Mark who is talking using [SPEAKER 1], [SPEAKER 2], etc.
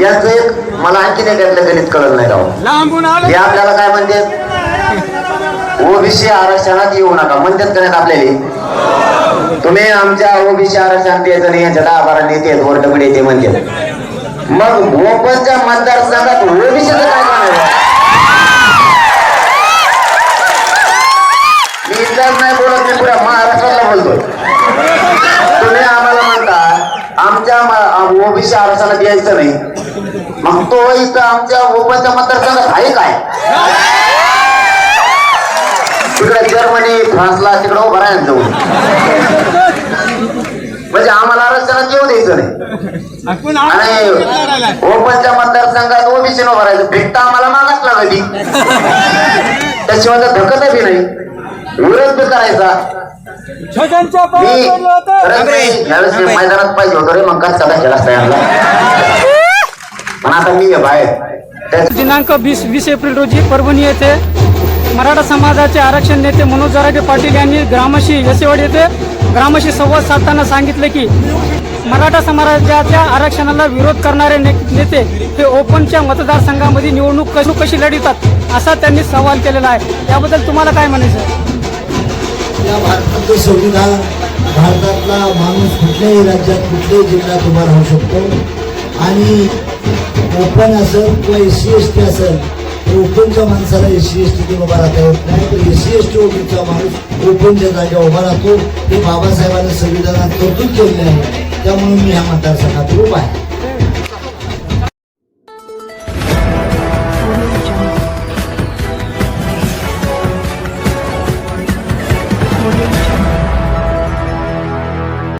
[SPEAKER 1] याच एक मला आणखीन एक यातलं गणित कळलं नाही राव. हे आपल्याला काय म्हणते? ओबीसी आरक्षणात येऊ नका. म्हणतात करण्यात आपल्याला? तुम्ही आमच्या ओबीसी आरक्षणात यायचं नाही यांच्या दहा बारा नेते आहेत वरडबडे ते म्हणते. मग भोपळच्या मतदारसंघात ओबीसी काय म्हणायचं मी इतकाच नाही बोलत मी पुऱ्या ओबीसी आरक्षणात द्यायचं नाही. मग तो इथं आमच्या ओपनच्या मतदारसंघात आहे काय? तिकडे जर्मनी फ्रान्सला तिकडे उभा राहायला जाऊ म्हणजे आम्हाला आरक्षणात येऊ द्यायचं नाही. आणि ओपनच्या मतदारसंघात ओबीसी न भरायचं भेटता आम्हाला मागाच लागली त्याशिवाय तर बी नाही. विरोध बी करायचा.
[SPEAKER 2] छगनच्या
[SPEAKER 1] मी
[SPEAKER 2] पायात पडलं होतं.
[SPEAKER 1] खरंच मी यावेळेस मी मैदानात पाहिजे होतो रे मग काय केला असता यांना पण आता मी आहे बाहेर.
[SPEAKER 3] दिनांक वीस वीस एप्रिल रोजी परभणी येथे मराठा समाजाचे आरक्षण नेते मनोज जरागे पाटील यांनी ग्रामशी यसेवाडी येथे ग्रामशी संवाद साधताना सांगितले की मराठा समाजाच्या आरक्षणाला विरोध करणारे ने- नेते हे ओपनच्या मतदारसंघामध्ये निवडणूक कशी कशी लढवतात असा त्यांनी सवाल केलेला आहे. त्याबद्दल तुम्हाला काय म्हणायचं? आहे?
[SPEAKER 4] या भारताचं संविधान भारतातला माणूस कुठल्याही राज्यात कुठल्याही जिल्ह्यात उभा राहू शकतो. आणि ओपन असेल किंवा एस सी एस टी असेल तर ओपनच्या माणसाला एस सी एस टी उभा राहता येत नाही. तर एस सी एस टी ओपनचा माणूस ओपनच्या जागा उभा राहतो. हे बाबासाहेबांनी संविधानात तरतूद केलेली आहे. त्यामुळे मी ह्या मतदारसंघात उभा आहे.